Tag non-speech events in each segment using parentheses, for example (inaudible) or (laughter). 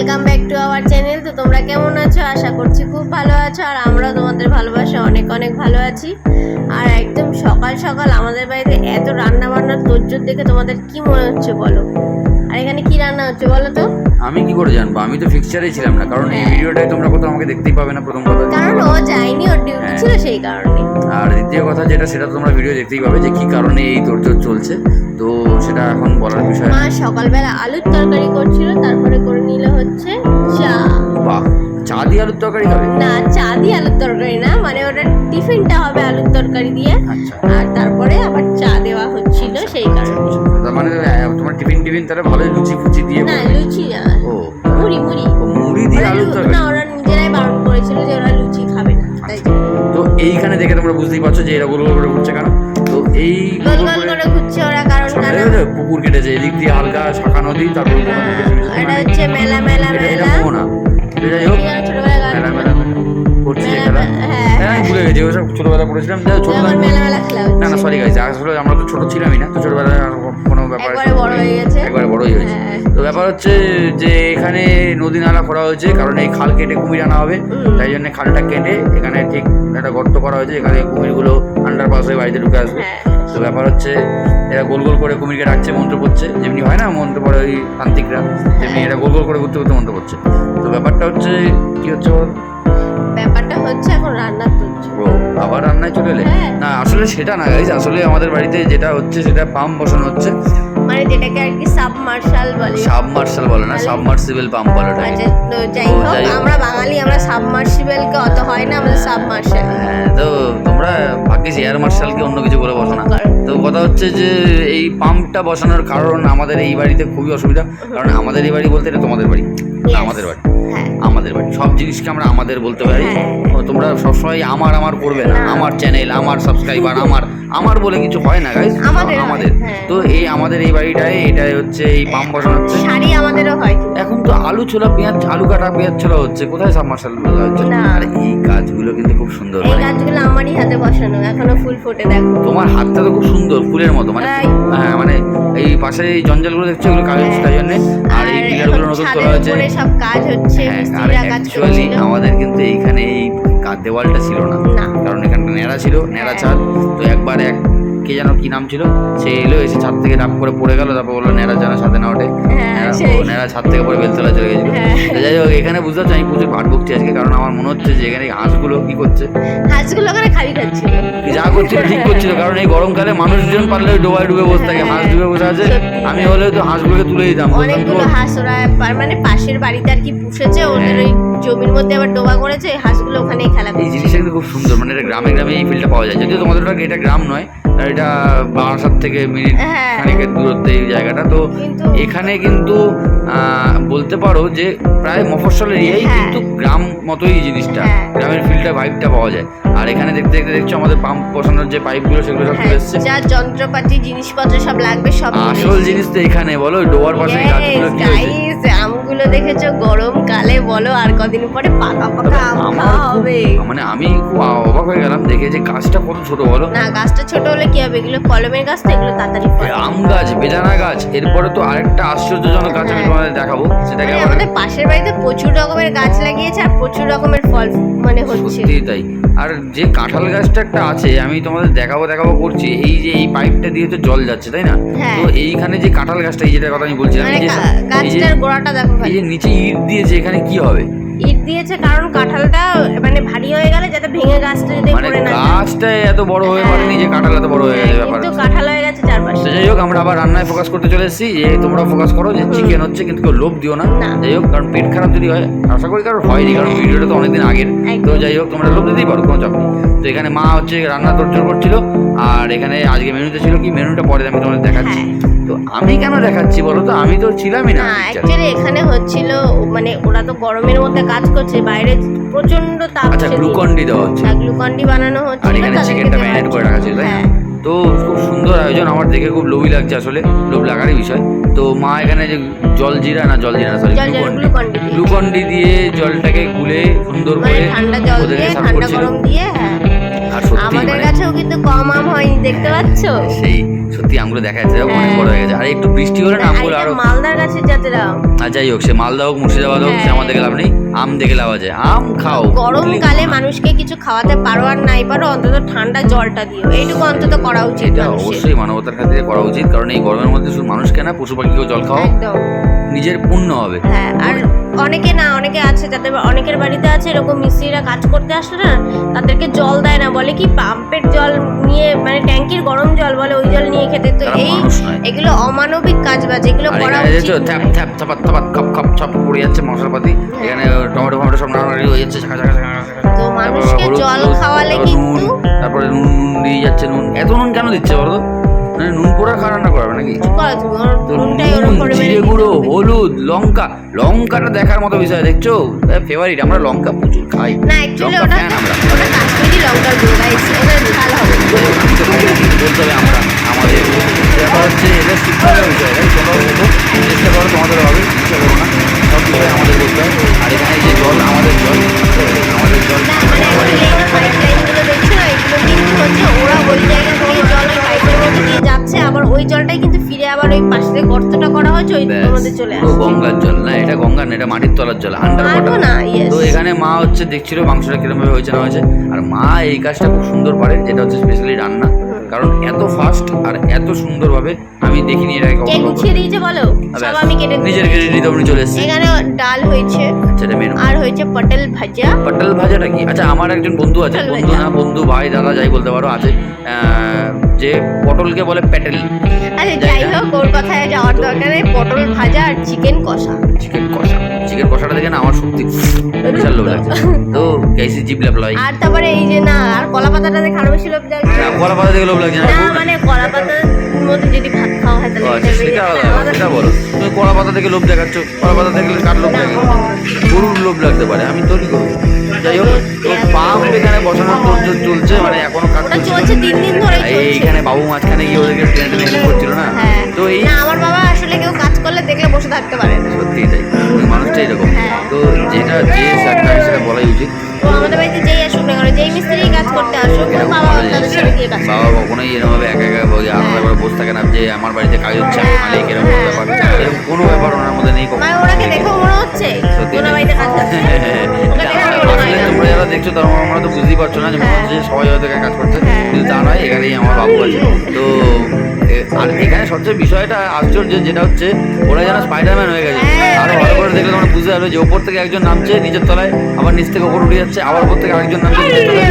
Welcome back to our channel তো তোমরা কেমন আছো? আশা করছি খুব ভালো আছো আর আমরাও তোমাদের ভালোবাসা অনেক অনেক ভালো আছি। আর একদম সকাল সকাল আমাদের বাড়িতে এত রান্না বান্নার তোজ্জোর দেখে তোমাদের কি মনে হচ্ছে বলো? আর এখানে কি রান্না হচ্ছে বলো তো? আমি কি করে জানব? আমি তো ফিক্সচারেই ছিলাম না কারণ এই ভিডিওটাই তোমরা কোথাও আমাকে দেখতেই পাবে না প্রথম কথা কারণ ও যায়নি ওর ডিউটি হ্যাঁ। ছিল সেই কারণে। আর দ্বিতীয় কথা যেটা সেটা তোমরা ভিডিও দেখতেই পাবে যে কি কারণে এই তোরজোর চলছে। তো সেটা এখন বলার বিষয় মা সকালবেলা আলুর তরকারি করছিল তারপরে করে নিল হচ্ছে চা। বাহ চা দিয়ে আলুর তরকারি হবে? না চা দিয়ে আলুর তরকারি না মানে ওটা টিফিনটা হবে আলুর তরকারি দিয়ে। আচ্ছা। আর তারপরে আবার চা দেওয়া হচ্ছিল সেই কারণে। তার মানে তোমার টিফিন টিফিন তাহলে ভালোই লুচি ফুচি দিয়ে না লুচি না ও মুড়ি মুড়ি। মুড়ি দিয়ে আলুর তরকারি। না ওরা নিজেরাই বারণ করেছিল যে ওরা লুচি খাবে না তাই আচ্ছা। তো এইখানে দেখে তোমরা বুঝতেই পারছ যে এরা গোল গোল করে ঘুরছে কেন? তো এই গোল গোল করে ঘুরছে ওরা কারণ পুকুর কেটেছে এদিক দিয়ে হালকা শাখা নদী তারপর এটা হচ্ছে মেলা মেলা মেলা। না। যাই হোক মেলা মেলা করছি যে খেলা হ্যাঁ, হ্যাঁ ভুলে গেছি ওসব ছোটবেলা মেলা খেলা না না সরি গাইজ আসলে আমরা তো ছোট ছিলামই না তো ছোটবেলায় কোনো ব্যাপার একবারে বড় হয়ে গেছে। একবারে বড়ই হয়েছে হ্যাঁ। তো ব্যাপার হচ্ছে যে এখানে নদী নালা করা হয়েছে কারণ এই খাল কেটে কুমির আনা হবে। তাই জন্য খালটা কেটে এখানে ঠিক একটা গর্ত করা হয়েছে এখানে কুমিরগুলো আন্ডার পাস হয়ে বাড়িতে ঢুকে আসবে। হ্যাঁ। তো ব্যাপার হচ্ছে এরা গোল গোল করে কুমিরকে ডাকছে মন্ত্র পড়ছে। যেমনি হয় না মন্ত্র পড়ে ওই তান্ত্রিকরা। তেমনি এরা গোল গোল করে ঘুরতে ঘুরতে মন্ত্র পড়ছে। তো ব্যাপারটা হচ্ছে কি হচ্ছে? ব্যাপারটা হচ্ছে এখন তুলছে ও আবার রান্নায় চলে এলে হ্যাঁ। না আসলে সেটা না গাইজ আসলে আমাদের বাড়িতে যেটা হচ্ছে সেটা পাম্প বসানো হচ্ছে মানে যেটাকে আর কি সাবমার্শাল বলে সাবমার্শাল বলে না সাবমার্সিবল পাম্প বলে ওটাকে। আচ্ছা যাই হোক। আমরা বাঙালি আমরা সাবমার্সিবলকে অত হয় না আমাদের সাবমার্শাল হ্যাঁ তো তোমরা ভাগ্যিস এয়ার মার্শালকে অন্য কিছু করে বসো না তো কথা হচ্ছে যে এই পাম্পটা বসানোর কারণ আমাদের এই বাড়িতে খুবই অসুবিধা কারণ আমাদের এই বাড়ি বলতে এটা তোমাদের বাড়ি. আমাদের বাড়ি আমাদের বাড়ি। সব জিনিসকে আমরা আমাদের বলতে পারি। হ্যাঁ। তোমরা সবসময় আমার আমার করবে না। আমার চ্যানেল আমার সাবস্ক্রাইবার আমার আমার বলে কিছু হয় না গাইজ আমাদের হয়, হ্যাঁ। তো এই আমাদের এই বাড়িটায় এটাই হচ্ছে এই পাম্প বসানো হচ্ছে। শাড়ি আমাদেরও হয়। এখন তো আলু ছোলা পেঁয়াজ আলু কাটা পেঁয়াজ ছোলা হচ্ছে। কোথায় সাবমার্শাল হচ্ছে আর এই কাজগুলো কিন্তু খুব সুন্দর। এই মানে গাছগুলো আমারই হাতে বসানো। এখনও ফুল ফোটে দেখো। তোমার হাতটা তো খুব সুন্দর ফুলের মতো। মানে হ্যাঁ মানে এই পাশে এই জঞ্জালগুলো দেখছ? এগুলো তাই জন্য। আর এই পিলারগুলো নতুন তোলা সব কাজ হচ্ছে। হ্যাঁ আর মিস্ত্রিরা কাজ অ্যাকচুয়ালি করছিল আমাদের কিন্তু এইখানে এই দেওয়ালটা ছিল না। কারণ এখানটা ন্যাড়া ছিল ন্যাড়া হ্যাঁ। ছাদ তো একবার এক কে যেন কি নাম ছিল? সে এলো এসে ছাদ থেকে ডাক করে পড়ে গেল তারপর বলল ন্যাড়া যেন ছাদে না ওঠে। হ্যাঁ। ও ন্যাড়া ছাদ থেকে পরে বেলতলা চলে গেছিল। হ্যাঁ। যাই হোক এখানে বুঝতে পারছি আমি প্রচুর পাট বকছি আজকে কারণ আমার মনে হচ্ছে যে এখানে হাঁসগুলো কি করছে? হাঁসগুলো ওখানে খালি খাচ্ছিল। যা করছিল ঠিক করছিল কারণ এই গরমকালে মানুষজন পারলে ডোবায় ডুবে বসে থাকে হাঁস ডুবে বসে আছে। আমি হলে তো হাঁসগুলোকে তুলে দিতাম অনেকগুলো হাঁস ওরা মানে পাশের বাড়িতে আর কি পুষেছে ওদের ওই জমির মধ্যে আবার ডোবা করেছে হাঁসগুলো ওখানেই খেলা এই জিনিসটা কিন্তু খুব সুন্দর মানে এটা গ্রামে গ্রামে এই ফিল্ডটা পাওয়া যায়। যদিও তোমাদের এটা গ্রাম নয় আর এটা বারাসাত থেকে মিনিট হ্যাঁ। খানিকের দূরত্বে এই জায়গাটা তো এখানে কিন্তু বলতে পারো যে প্রায় মফস্বল এরিয়াই হ্যাঁ। কিন্তু গ্রাম মতোই জিনিসটা হ্যাঁ। গ্রামের ফিল্ডটা ভাইবটা পাওয়া যায় আর এখানে দেখতে দেখতে দেখছ আমাদের পাম্প বসানোর যে পাইপগুলো সেগুলো সব চলে এসছে যা যন্ত্রপাতি জিনিসপত্র সব লাগবে সব আসল জিনিস তো এখানে বলো ডোয়ার পাশে গাছগুলো কি হয়েছে গাইস দেখেছ? দেখেছ গরমকালে বলো আর কদিন পরে পাকা পাকা আম খাওয়া হবে। মানে আমি অবাক হয়ে গেলাম দেখে যে গাছটা কত ছোট বলো। না গাছটা ছোট হলে কি হবে? এগুলো কলমের গাছ তো এগুলো তাড়াতাড়ি ফলে। আম গাছ বেদানা গাছ এরপরে তো আরেকটা আশ্চর্যজনক গাছ আমি হ্যাঁ। তোমাদের দেখাবো সেটাকে মানে আমাদের পাশের বাড়িতে প্রচুর রকমের গাছ লাগিয়েছে আর প্রচুর রকমের ফল মানে হচ্ছে। সত্যি তাই। আর যে কাঁঠাল গাছটা একটা আছে আমি তোমাদের দেখাবো দেখাবো করছি এই যে এই পাইপটা দিয়ে তো জল যাচ্ছে তাই না? হ্যাঁ। তো এইখানে যে কাঁঠাল গাছটা এই যেটার কথা আমি বলছিলাম মানে এই যে- গাছটার গোড়াটা দেখো এই যে নিচে ইট দিয়েছে এখানে কি হবে? ইট দিয়েছে কারণ কাঁঠালটা ভেঙে গাছটা যদি মানে পড়ে না। যায়। গাছটা এত বড় হয়ে হ্যাঁ। পারেনি যে কাঁঠাল এত বড় হয়ে গেছে ব্যাপার। কিন্তু কাঁঠাল হয়ে গেছে চারপাশে। তো যাই হোক আমরা আবার রান্নায় ফোকাস করতে চলে এসেছি। যে তোমরা ফোকাস করো যে চিকেন হচ্ছে কিন্তু কেউ লোভ দিও না। না। যাই হোক কারণ পেট খারাপ যদি হয় আশা করি কারণ হয়নি কারণ ভিডিওটা তো অনেকদিন আগের। একদম। তো যাই হোক তোমরা লোভ দিতেই পারো কোনো চাপ নেই। তো এখানে মা হচ্ছে রান্না তোরজোর করছিল। আর এখানে আজকে মেনুতে ছিল কি? মেনুটা পরে আমি তোমাদের দেখাচ্ছি। হ্যাঁ। আমি কেন দেখাচ্ছি বলো তো? আমি তো ছিলামই না অ্যাকচুয়ালি এখানে হচ্ছিল মানে ওরা তো গরমের মধ্যে কাজ করছে বাইরে প্রচণ্ড তাপ আচ্ছা। গ্লুকন্ডি দেওয়া হচ্ছে। হ্যাঁ, গ্লুকন্ডি বানানো হচ্ছে। আর এখানে চিকেনটা ম্যারিনেট করে রাখা ছিল তাই না? হ্যাঁ। তো খুব সুন্দর আয়োজন আমার দেখে খুব লোভই লাগছে আসলে লোভ লাগারই বিষয়। তো মা এখানে যে জল জিরা না জল জিরা সরি গ্লুকন্ডি। দিয়ে। জলটাকে গুলে সুন্দর মানে করে ঠান্ডা জল দিয়ে ঠান্ডা গরম দিয়ে হ্যাঁ। আর সত্যি আমাদের মানে কিন্তু কম আম হয়নি দেখতে পাচ্ছ? সেই সত্যি আমগুলো দেখা যাচ্ছে অনেক বড় হয়ে গেছে। আর একটু বৃষ্টি হলে না আমগুলো আরও মালদার গাছের জাতের আম। আর যাই হোক সে মালদা হোক মুর্শিদাবাদ হোক সে হ্যাঁ। লাভ নেই। আম দেখে লাভ আছে। আম খাও গরমকালে মানুষকে কিছু খাওয়াতে পারো আর নাই পারো অন্তত ঠান্ডা জলটা দিও। এইটুকু অন্তত করা উচিত এটা অবশ্যই মানবতার খাতিরে করা উচিত কারণ এই গরমের মধ্যে শুধু মানুষকে না পশু পাখিকেও জল একদম। নিজের পুণ্য হবে। হ্যাঁ আর অনেকে না অনেকে আছে যাদের অনেকের বাড়িতে আছে এরকম মিস্ত্রিরা কাজ করতে আসলে না তাদেরকে জল দেয় না বলে কি পাম্পের জল নিয়ে মানে ট্যাঙ্কির গরম জল বলে ওই জল নিয়ে খেতে তো এই এগুলো অমানবিক কাজ বাজ এগুলো আর করা উচিত থ্যাপ। থ্যাপ থাপাত থাপাত খাপ খাপ ছাপ পড়ে যাচ্ছে মশলাপাতি এখানে টমেটো ফমেটো সব নাড়াড়ি হয়ে যাচ্ছে ঝাঁকা ঝাঁকা ঝাঁকা। তো মানুষকে জল খাওয়ালে কিন্তু নুন, তারপরে নুন দিয়ে যাচ্ছে নুন এত নুন কেন দিচ্ছে বলো? মানে নুন পোড়া খাওয়া রান্না করাবে নাকি? জিরে গুঁড়ো হলুদ লঙ্কা লঙ্কাটা দেখার মতো বিষয় দেখছ? ফেভারিট আমরা লঙ্কা প্রচুর খাই। লঙ্কা ফ্যান আমরা। বলতে হবে লঙ্কার চলে আসে গঙ্গার জল না এটা গঙ্গার না এটা মাটির তলার জল আন্ডার না তো এখানে মা হচ্ছে দেখছিল মাংসটা কীরকম ভাবে হয়েছে না হয়েছে। আর মা এই কাজটা খুব সুন্দর পারে যেটা হচ্ছে স্পেশালি রান্না। কারণ এত ফাস্ট আর এত সুন্দরভাবে আমি দেখিনি এর আগে কে গুছিয়ে দিয়েছে বলো? সব আমি কেটে নিজের দিয়েছি। ক্রেডিট আপনি চলে এসেছে। এখানে ডাল হয়েছে সেটা মেনু। আর হয়েছে পটল ভাজা। পটল ভাজাটা কি? আচ্ছা আমার একজন বন্ধু আছে বন্ধু না বন্ধু ভাই দাদা যাই বলতে পারো আছে যে পটলকে বলে প্যাটেল। আরে যাই হোক ওর কথায় যাওয়ার দরকার নেই। পটল ভাজা আর চিকেন কষা। চিকেন কষা। চিকেন কষাটা দেখে না আমার সত্যি বিশাল লোভ লাগছে। তো কেসি জিপ লাই আর তারপরে এই যে না আর কলা পাতাটা দেখে আরও বেশি লোভ লাগছে। কলা পাতা দেখে লোভ লাগছে না। মানে কলা মধ্যে যদি ভাত খাওয়া হয় তাহলে আচ্ছা সেটা বলো। তুমি কলা পাতা থেকে লোভ দেখাচ্ছ। কলা পাতা থেকে কার লোভ লাগে? গরুর লোভ লাগতে পারে আমি তৈরি করব যাই হোক পাম্প এখানে বসানোর তোর চলছে মানে এখনও কাজ চলছে তিন দিন ধরে এইখানে বাবু মাঝখানে গিয়ে ওদেরকে টেনে করছিল না? হ্যাঁ। তো এই আমার বাবা আসলে কেউ কাজ করলে দেখলে বসে থাকতে পারে না। সত্যি তাই। মানুষটা এরকম। হ্যাঁ। তো যেটা যে সেটা বলাই উচিত। তো আমাদের বাড়িতে যেই আসুক না কেন যেই মিস্ত্রি কাজ করতে আসুক বাবা ভালো তাদের সাথে গিয়ে কাজ বাবা কখনোই এরকম ভাবে একা একা ওই আলাদা করে বসে থাকে না যে আমার বাড়িতে কাজ হচ্ছে আমি মালিক এরকম ব্যাপার। এরকম কোনো ব্যাপার ওনার মধ্যে নেই কখনো। মানে ওনাকে দেখেও মনে হচ্ছে সত্যি ওনার। বাড়িতে কাজ করছে আমার হয় তোমরা যারা দেখছ তারা আমরা তো বুঝতেই পারছ না যে মনে হচ্ছে সবাই হয়তো কাজ করছে হ্যাঁ। কিন্তু তা নয় এখানেই আমার বাবু আছে। তো আর এখানে সবচেয়ে বিষয়টা আশ্চর্য যেটা হচ্ছে ওরা যেন স্পাইডারম্যান হয়ে গেছে। হ্যাঁ, আরও ভালো করে দেখলে তোমরা বুঝতে পারবে যে ওপর থেকে একজন নামছে নিচের তলায় আবার নিচ থেকে ওপর উঠে যাচ্ছে আবার ওপর থেকে আরেকজন নামছে নিচের তলায়।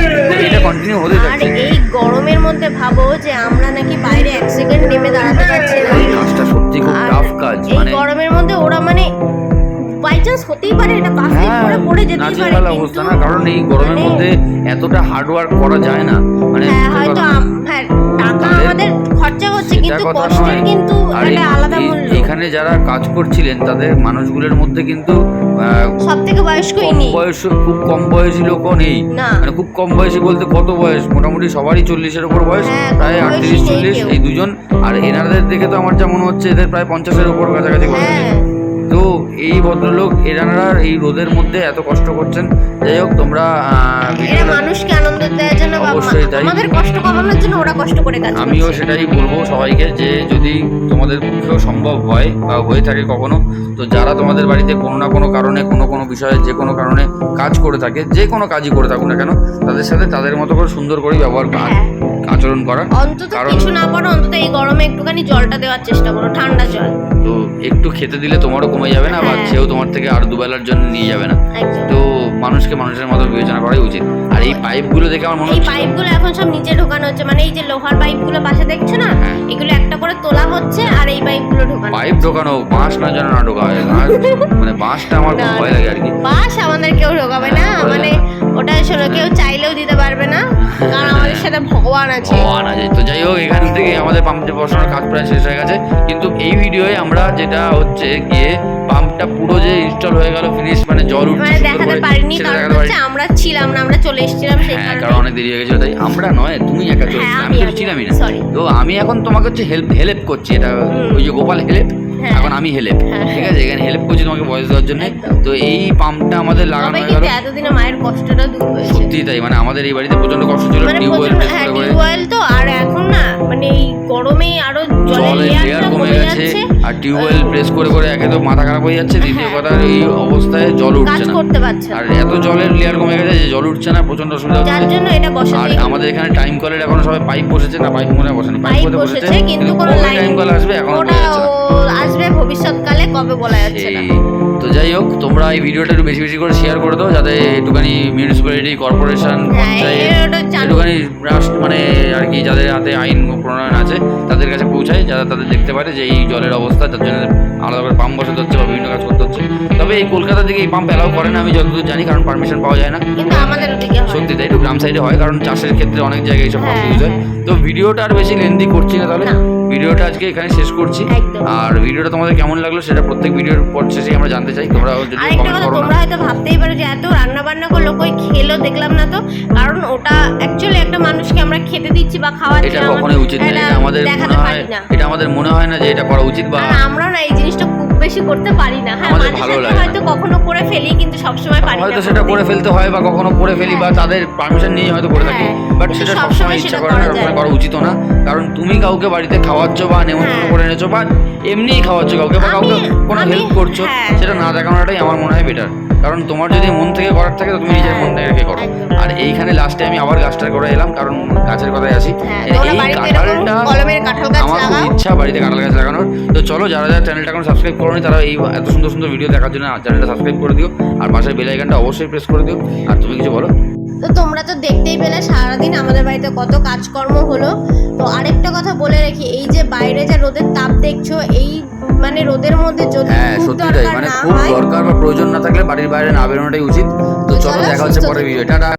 এটা কন্টিনিউ হতে থাকছে। এই গরমের মধ্যে ভাবো যে আমরা নাকি বাইরে এক সেকেন্ড নেমে দাঁড়াতে পারছি না। এই কাজটা সত্যি খুব টাফ কাজ মানে গরমের মধ্যে ওরা মানে বাই চান্স হতেই পারে এটা পাশ দিয়ে হ্যাঁ পড়ে পড়ে যেতেই পারে কিন্তু অবস্থা না কারণ এই গরমের মানে- মধ্যে এতটা হার্ড ওয়ার্ক করা যায় না। মানে হ্যাঁ হয়তো হ্যাঁ টাকা আমাদের খরচা হচ্ছে কিন্তু কষ্টের কিন্তু একটা আলাদা মূল্য এখানে যারা কাজ করছিলেন তাদের মানুষগুলোর মধ্যে কিন্তু সব থেকে বয়স্কই বয়স খুব কম বয়সী লোকও নেই। মানে খুব কম বয়সী বলতে কত বয়স? মোটামুটি সবারই চল্লিশের উপর বয়স। হ্যাঁ, প্রায় আটত্রিশ চল্লিশ এই দুজন। আর এনাদের দেখে তো আমার যা মনে হচ্ছে এদের প্রায় পঞ্চাশের উপর কাছাকাছি বয়স। হ্যাঁ। এই ভদ্রলোক এনারা এই রোদের মধ্যে এত কষ্ট করছেন যাই হোক তোমরা মানুষকে আনন্দ দেওয়ার জন্য অবশ্যই তাই। আমাদের কষ্ট কমানোর জন্য ওরা কষ্ট করে কাজ আমিও সেটাই বলব সবাইকে যে যদি তোমাদের পক্ষেও সম্ভব হয় বা হয়ে থাকে কখনো তো যারা তোমাদের বাড়িতে কোনো না কোনো কারণে কোনো কোনো বিষয়ে যে কোনো কারণে কাজ করে থাকে যে কোনো কাজই করে থাকুক না কেন তাদের সাথে তাদের মতো করে সুন্দর করে ব্যবহার করা হ্যাঁ। আচরণ করা অন্তত কিছু না পারো অন্তত এই গরমে একটুখানি জলটা দেওয়ার চেষ্টা করো ঠান্ডা জল। তো একটু খেতে দিলে তোমারও কমে যাবে না বা হ্যাঁ। সেও তোমার থেকে আর দুবেলার জন্য নিয়ে যাবে না। তো মানুষকে মানুষের মতো বিবেচনা করাই উচিত। আর এই পাইপগুলো দেখে আমার মনে এই হচ্ছে পাইপগুলো এখন সব নিচে ঢোকানো হচ্ছে মানে এই যে লোহার পাইপগুলো পাশে দেখছ না? হ্যাঁ। এগুলো একটা করে তোলা হচ্ছে আর এই পাইপগুলো ঢোকানো পাইপ ঢোকানো বাঁশ না যেন না ঢোকা হয়। (laughs) বাঁশ মানে বাঁশটা আমার খুব ভয় লাগে আর কি। বাস আমাদের কেউ ঢোকাবে না মানে। ওটা শোনো কেউ চাইলেও দিতে পারবে না কারণ আমাদের সাথে ভগবান আছে। আনা যায় তো যাই হোক এখান থেকে আমাদের পাম্পটি বসানোর কাজ প্রায় শেষ হয়ে গেছে। কিন্তু এই ভিডিওয়ে আমরা যেটা হচ্ছে গিয়ে পাম্পটা পুরো যে ইনস্টল হয়ে গেল ফিনিশ মানে জল উঠছে মানে দেখাতে পারিনি কারণ হচ্ছে আমরা ছিলাম না আমরা চলে এসেছিলাম সেই হ্যাঁ কারণে কারণ অনেক দেরি হয়ে গেছিল তাই আমরা নয় তুমি একা চলে হ্যাঁ, আমি- আমি তো আমি- ছিলামই না। তো আমি এখন তোমাকে হচ্ছে হেল্প হেল্প করছি এটা ওই যে গোপাল হেল্প। এখন আমি হেল্প হ্যাঁ। ঠিক আছে? এখানে হেল্প করছি তোমাকে বয়স দেওয়ার জন্য। তো এই পাম্পটা আমাদের লাগানো হয়ে গেল। এতদিনে মায়ের কষ্টটা দূর হয়েছে। সত্যি তাই মানে আমাদের এই বাড়িতে প্রচণ্ড কষ্ট ছিল। মানে টিউবওয়েল হ্যাঁ করে টিউবওয়েল তো আর এখন না মানে এই গরমেই আরও জলের লেয়ার কমে গেছে আর টিউবওয়েল প্রেস করে করে একে তো মাথা খারাপ হয়ে যাচ্ছে। দ্বিতীয় হ্যাঁ। কথা এই অবস্থায় জল উঠছে না। করতে পারছে আর এত জলের লেয়ার কমে গেছে যে জল উঠছে না প্রচণ্ড অসুবিধা যার জন্য এটা বসে আর আমাদের এখানে টাইম কলের এখন সবাই পাইপ বসেছে না পাইপ মনে হয় বসেনি। পাইপ বসেছে কিন্তু কোনো লাইন টাইম কল আসবে এখনও আসবে ভবিষ্যৎকালে কবে বলা যাচ্ছে না। তো যাই হোক তোমরা এই ভিডিওটা একটু বেশি বেশি করে শেয়ার করে দাও যাতে একটুখানি মিউনিসিপ্যালিটি কর্পোরেশন একটুখানি রাষ্ট্র মানে আর কি যাদের হাতে আইন প্রণয়ন আছে তাদের কাছে পৌঁছায় যারা তাদের দেখতে পারে যে এই জলের অবস্থা যার জন্য আলাদা করে পাম্প বসাতে হচ্ছে বা বিভিন্ন কাজ করতে হচ্ছে। তবে এই কলকাতার দিকে এই পাম্প অ্যালাউ করে না আমি যতদূর জানি কারণ পারমিশন পাওয়া যায় না। কিন্তু আমাদের ওদিকে সত্যি তাই একটু গ্রাম সাইডে হয় কারণ চাষের ক্ষেত্রে অনেক জায়গায় এইসব পাম্প ইউজ হয়। তো ভিডিওটা আর বেশি লেন্দি করছি না তাহলে। ভিডিওটা আজকে এখানে শেষ করছি। আর ভিডিওটা তোমাদের কেমন লাগল সেটা প্রত্যেক ভিডিওর পর শেষে আমরা জানতে চাই। তোমরা যদি কমেন্ট করো তোমরা হয়তো ভাবতেই পারো যে এত রান্না বান্না করল কই খেলো দেখলাম না তো। কারণ ওটা অ্যাকচুয়ালি একটা মানুষকে আমরা খেতে দিচ্ছি বা খাওয়াচ্ছি এটা কখনোই উচিত না এটা আমাদের মনে হয় এটা আমাদের মনে হয় না যে এটা করা উচিত বা আমরা না এই জিনিসটা খুব বেশি করতে পারি না। হ্যাঁ মাঝে। হয়তো কখনো করে ফেলি কিন্তু সবসময় পারি না হয়তো সেটা করে ফেলতে হয় বা কখনো করে ফেলি বা তাদের পারমিশন নিয়ে হয়তো করে থাকি। হ্যাঁ, বাট সেটা সবসময় সবসময় ইচ্ছা করে না। করা করা উচিত না। কারণ তুমি কাউকে বাড়িতে খাওয়াচ্ছো বা নেমন্তন্ন হ্যাঁ। করে এনেছো বা এমনিই খাওয়াচ্ছো কাউকে বা কাউকে কোনো হেল্প করছ হ্যাঁ। সেটা না দেখানোটাই আমার মনে হয় বেটার কারণ তোমার যদি মন থেকে করার থাকে তো তুমি নিজের হ্যাঁ, মন থেকে রেখে করো। আর এইখানে লাস্টে আমি আবার গাছটার করে এলাম কারণ গাছের কথায় আসি হ্যাঁ, এই কাঁঠালটা আমার খুব ইচ্ছা বাড়িতে কাঁঠাল গাছ লাগানোর। তো চলো যারা যারা চ্যানেলটা এখন সাবস্ক্রাইব করোনি তারা এই এত সুন্দর সুন্দর ভিডিও দেখার জন্য চ্যানেলটা সাবস্ক্রাইব করে দিও। আর পাশের বেল আইকনটা অবশ্যই প্রেস করে দিও। আর তুমি কিছু বলো? তো তোমরা তো দেখতেই পেলে সারাদিন আমাদের বাড়িতে কত কাজকর্ম হলো। তো আরেকটা কথা বলে রাখি এই যে বাইরে যে রোদের তাপ দেখছ এই মানে রোদের মধ্যে যদি হ্যাঁ সত্যি তাই মানে খুব দরকার বা প্রয়োজন না থাকলে বাড়ির বাইরে না বেরোনোটাই উচিত। তো চলো দেখা হচ্ছে পরে ভিডিও টাটা।